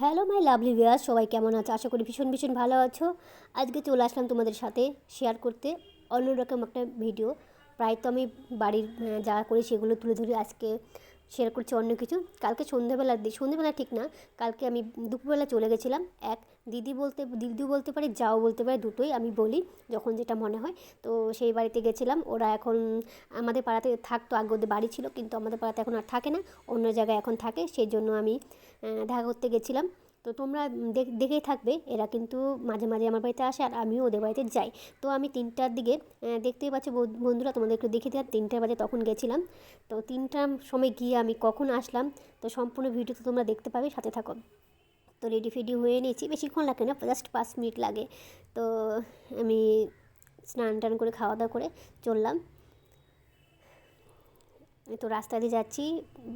Hello my lovely ভিয়াস সবাই কেমন আছো? আশা করি ভীষণ ভীষণ ভালো আছো। আজকে চলে আসলাম তোমাদের সাথে শেয়ার করতে। অন্যরকম একটা ভিডিও প্রায় তো আমি বাড়ির যা করি সেগুলো তুলে ধরি আজকে। শেয়ার করছি অন্য কিছু। কালকে সন্ধ্যেবেলার দিই সন্ধ্যেবেলা ঠিক না, কালকে আমি দুপুরবেলা চলে গেছিলাম। এক, দিদি বলতে দিদি বলতে পারে, যাও বলতে পারে, দুটোই আমি বলি, যখন যেটা মনে হয়। তো সেই বাড়িতে গেছিলাম, ওরা এখন আমাদের পাড়াতে থাকতো, আগে ওদের বাড়ি ছিল, কিন্তু আমাদের পাড়াতে এখন আর থাকে না, অন্য জায়গায় এখন থাকে সেই জন্য আমি দেখা করতে গেছিলাম। তো তোমরা দেখ- দেখেই থাকবে, এরা কিন্তু মাঝে মাঝে আমার বাড়িতে আসে আর আমিও ওদের বাড়িতে যাই। তো আমি তিনটার দিকে দেখতেই পাচ্ছি বন্ধুরা তোমাদের একটু দেখে দিলাম, তিনটার বাজে তখন গেছিলাম। তো তিনটার সময় গিয়ে আমি কখন আসলাম, তো সম্পূর্ণ ভিডিও তো তোমরা দেখতে পাবে, সাথে থাকো। তো রেডি ফেডি হয়ে নিয়েছি, বেশিক্ষণ লাগে না জাস্ট পাঁচ মিনিট লাগে। তো আমি স্নান টান করে খাওয়া দাওয়া করে চললাম। তো রাস্তা দিয়ে যাচ্ছি।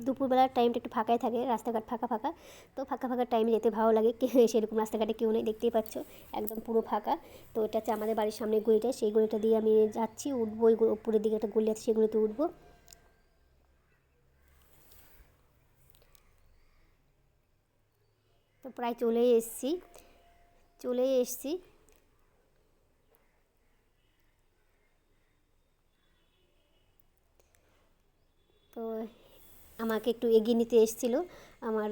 দুপুরবেলার টাইমটা একটু ফাঁকাই থাকে, রাস্তাঘাট ফাঁকা ফাঁকা। তো ফাঁকা ফাঁকা টাইমে যেতে ভালো লাগে। সেরকম রাস্তাঘাটে কেউ নেই, দেখতেই পাচ্ছ। একদম পুরো ফাঁকা। তো এটা হচ্ছে আমাদের বাড়ির সামনে গলিটা সেই গলিটা দিয়ে আমি যাচ্ছি, উঠবো ওই উপরের দিকে একটা গলি আছে, সেগুলোতে উঠবো। তো প্রায় চলেই এসছি। চলেই এসছি। তো আমাকে একটু এগিয়ে নিতে এসেছিল। আমার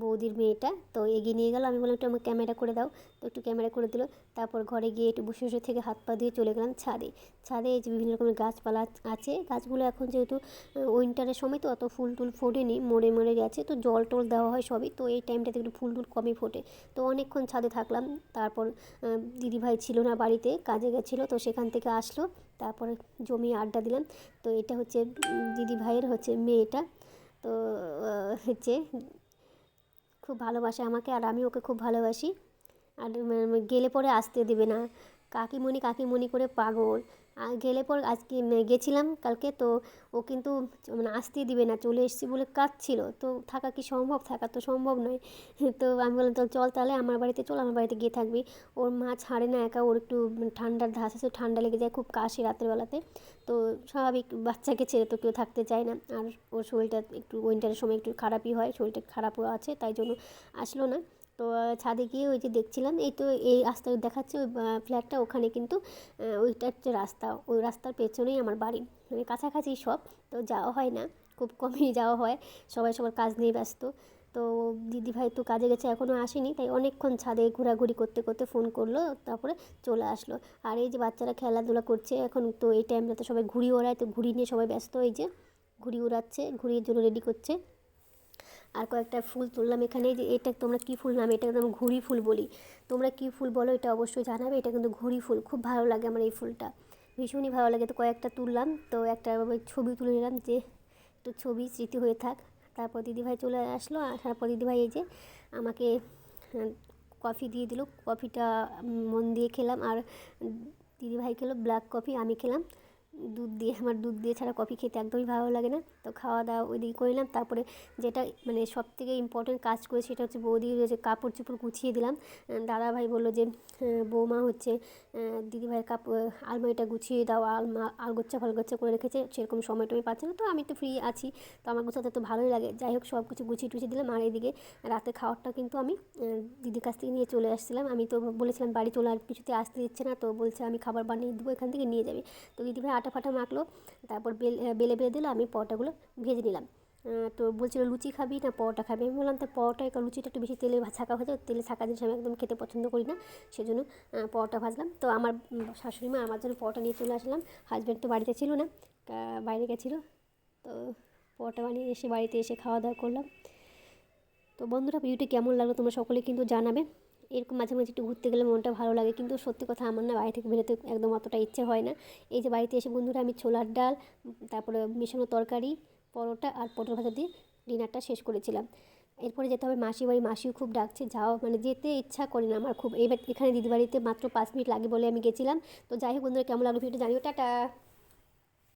বৌদির মেয়েটা। তো এগিয়ে নিয়ে গেল। আমি বললাম, একটু আমার ক্যামেরা করে দাও। তো একটু ক্যামেরা করে দিল। তারপর ঘরে গিয়ে একটু বসে বসে থেকে হাত পা দিয়ে চলে গেলাম ছাদে। ছাদে যে বিভিন্ন রকমের গাছপালা আছে। গাছগুলো এখন যেহেতু উইন্টারের সময় তো অত ফুল টুল ফোটেনি, মরে মরে গেছে। তো জল টল দেওয়া হয় সবই। তো এই টাইমটাতে একটু ফুল টুল কমই ফোটে। তো অনেকক্ষণ ছাদে থাকলাম। তারপর দিদিভাই ছিল না বাড়িতে, কাজে গেছিল। তো সেখান থেকে আসলো। তারপরে জমি আড্ডা দিলাম। তো এটা হচ্ছে দিদিভাইয়ের হচ্ছে মেয়েটা। তো হচ্ছে খুব ভালোবাসে আমাকে আর আমি ওকে খুব ভালোবাসি। আর গেলে পরে আসতে দেবে না। কাকিমণি কাকিমণি করে পাগল। গেলে পর আজকে গেছিলাম কালকে তো ও কিন্তু মানে আসতেই দিবে না, চলে এসেছি বলে কাঁদছিল। তো থাকা কি সম্ভব? থাকা তো সম্ভব নয়। তো আমি বললাম তো চল তাহলে, আমার বাড়িতে চল, আমার বাড়িতে গিয়ে থাকবি। ওর মা ছাড়ে না একা, ওর একটু ঠান্ডার ধাস আছে, ঠান্ডা লেগে যায়, খুব কাশি রাত্রেবেলাতে তো স্বাভাবিক বাচ্চাকে ছেড়ে তো কেউ থাকতে চায় না। আর ওর শরীরটা একটু উইন্টারের সময় একটু খারাপই হয়, শরীরটা খারাপও আছে, তাই জন্য আসলো না। তো ছাদে গিয়ে ওই যে দেখছিলাম এই তো এই রাস্তায় দেখাচ্ছে ওই ফ্ল্যাটটা ওখানে কিন্তু আহ, ওইটা হচ্ছে রাস্তা ওই রাস্তার পেছনেই আমার বাড়ি। মানে কাছাকাছি সব তো যাওয়া হয় না খুব কমই যাওয়া হয় সবাই সবার কাজ নিয়ে ব্যস্ত। তো দিদিভাই তো কাজে গেছে এখনও আসেনি তাই অনেকক্ষণ ছাদে ঘোরাঘুরি করতে করতে ফোন করল তারপরে চলে আসলো। আর এই যে বাচ্চারা খেলাধুলা করছে এখন তো এই টাইমটাতে সবাই ঘুড়ি ওড়ায় তো ঘুড়ি নিয়ে সবাই ব্যস্ত এই যে ঘুড়ি উড়াচ্ছে ঘুড়ির জন্য রেডি করছে। আর কয়েকটা ফুল তুললাম এখানে। যে এটা তোমরা কী ফুল নাম? এটা একদম ঘুড়ি ফুল বলি। তোমরা কী ফুল বলো এটা অবশ্যই জানাবে। এটা কিন্তু ঘুড়ি ফুল। খুব ভালো লাগে আমার এই ফুলটা। ভীষণই ভালো লাগে। তো কয়েকটা তুললাম। তো একটা ছবি তুলে নিলাম যে একটু ছবি স্মৃতি হয়ে থাক। তারপর দিদিভাই চলে আসলো। আর তারপর দিদিভাই এই যে আমাকে কফি দিয়ে দিল। কফিটা মন দিয়ে খেলাম। আর দিদিভাই খেলো ব্ল্যাক কফি, আমি খেলাম। দুধ দিয়ে আমার দুধ দিয়ে ছাড়া কফি খেতে একদমই ভালো লাগে না। তো খাওয়া দাওয়া ওইদিকে করলাম তারপরে যেটা মানে সব থেকে ইম্পর্টেন্ট কাজ করে সেটা হচ্ছে বৌদি যে কাপড় চোপড় গুছিয়ে দিলাম। আহ, দাদাভাই বলল যে বৌমা হচ্ছে দিদিভাইয়ের কাপড় আলমারিটা গুছিয়ে দাও আলমা আলগোচ্ছা ফালগোচ্ছা করে রেখেছে। সেরকম সময় টময় পাচ্ছে না। তো আমি তো ফ্রি আছি। তো আমার গোছাতে তো ভালোই লাগে। যাই হোক সব কিছু গুছিয়ে টুছিয়ে দিলাম। আর এদিকে রাতে খাওয়ারটা কিন্তু আমি দিদির কাছ থেকে নিয়ে চলে আসছিলাম। আমি তো বলেছিলাম বাড়ি চলে আর কিছুতে আসতে দিচ্ছে না। তো বলছে আমি খাবার বানিয়ে দেবো এখান থেকে নিয়ে যাবে। তো দিদিভাই আটা ফাটা মাখলো, তারপর বেল বেলে বেলে দিলো, আমি পরোটাগুলো ভেজে নিলাম। তো বলছিল, লুচি খাবি না পরোটা খাবি? আমি বললাম, তো পরোটা একটু লুচিটা একটু বেশি তেলে ছাকা হয়ে যায় তেলে ছাকা জিনিস আমি একদম খেতে পছন্দ করি না, সেজন্য পরোটা ভাজলাম। তো আমার শাশুড়ি মা আমার জন্য পরোটা নিয়ে চলে আসলাম। হাজব্যান্ড তো বাড়িতে ছিল না বাইরে গেছিল। তো পরোটা বানিয়ে এসে বাড়িতে এসে খাওয়া দাওয়া করলাম। তো বন্ধুরা, ভিডিওটি কেমন লাগল তোমরা সকলে কিন্তু জানাবে। এরকম মাঝে মাঝে একটু ঘুরতে গেলে মনটা ভালো লাগে। কিন্তু সত্যি কথা আমার না বাড়ি থেকে বেরোতে একদম অতটা ইচ্ছে হয় না। এই যে বাড়িতে এসে বন্ধুরা আমি ছোলার ডাল, তারপরে মেশানো তরকারি, পরোটা আর পটল ভাজা দিয়ে ডিনারটা শেষ করেছিলাম। এরপরে যেতে হবে মাসি বাড়ি। মাসিও খুব ডাকছে, যাও। মানে যেতে ইচ্ছা করে না আমার খুব। এবার এখানে দিদি বাড়িতে মাত্র পাঁচ মিনিট লাগে বলে আমি গেছিলাম। তো যাই হোক বন্ধুরা, কেমন লাগল ভিডিওটা জানিও। টাটা!